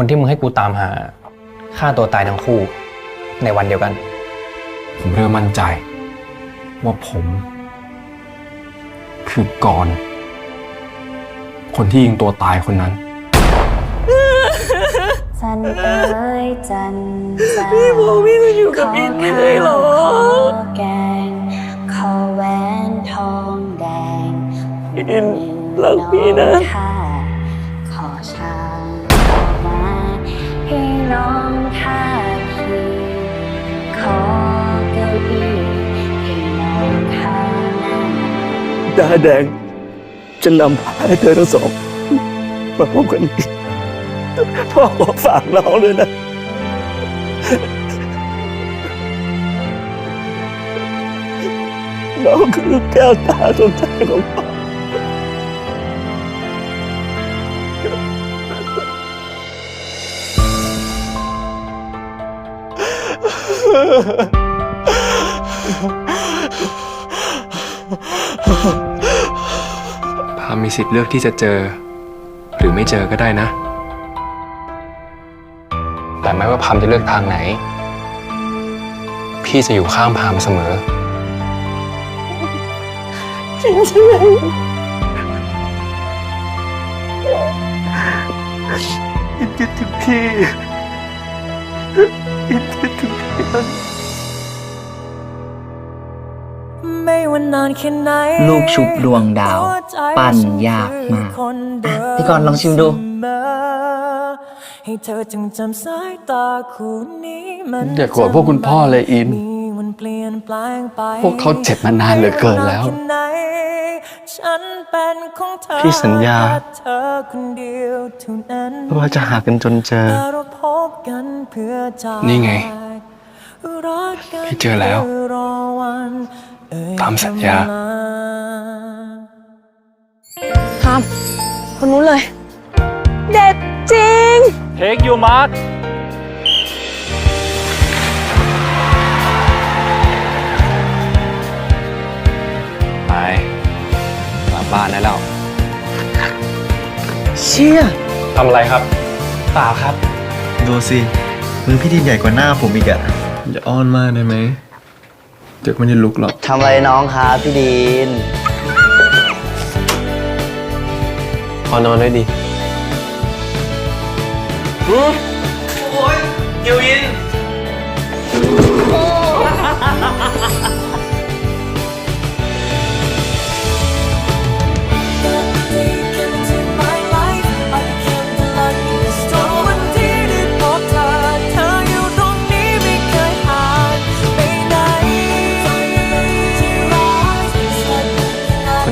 คนที่มึงให้กูตามหาฆ่าตัวตายทั้งคู่ ในวันเดียวกัน ผมเริ่มมั่นใจ ว่าผม คือกรคนที่ยิงตัวตายคนนั้น จันเอ๋ยจันจ้าพี่บอกพี่จะอยู่กับอินไม่ได้หรอขอแกงขอแหวนทองแดงอินรักพี่นะองค่าขอช้างขอมาให้ น้องท่าขี่ขอเก้าอี้ให้น้องข้านั่งดาแดงจะนำพาให้เธอทั้งสองมาพบกันอีกพ่อขอฝากน้องเลยนะ น้องคือแก้วตาดวงใจของพ่อ พามีสิทธิ์เลือกที่จะเจอ หรือไม่เจอก็ได้นะ แต่ไม่ว่าพามจะเลือกทางไหน พี่จะอยู่ข้างพามเสมอ จริงใช่ไหมอินคิดถึงพี่อินคิดถึง พี่ไม่ว่านานแค่ไหนลูกชุบดวงดาว ปั้นยากมากพี่กรณ์ลองชิมดูให้เธอจึงจำสายตาคู่นี้มันอย่าโกรธพวกคุณพ่อเลยอินมีวันเปลี่ยนแปลงไปพวกเขาเจ็บมานานเหลือเกินแล้วไม่านาค่ไหนฉันเป็นของเธอพี่สัญญาและเธอคนเดียวเท่านั้นว่าจะหากันจนเจอและเราพบกันเพื่อจากนี่ไงรักกัน พี่เจอแล้วพื่รอวันเอ่ยตามสัญญาคำลทามคนนู้นเลย เด็ดจริง เทคยูมาร์ทไปกลับบ้านได้แล้ว เชี่ยทำอะไรครับเปล่าครับ ดูสิ มือพี่ดินใหญ่กว่าหน้าผมอีกอะ อย่าอ้อนมากได้ไหมเด็กไม่ได้ลุกหรอกทำอะไรน้องครับพี่ดีนพอนอนได้ดีวัน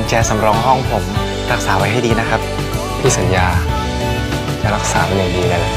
แจสำรองห้องผม รักษาไว้ให้ดีนะครับ พี่สัญญา จะรักษาเป็นอย่างดีเลยนะ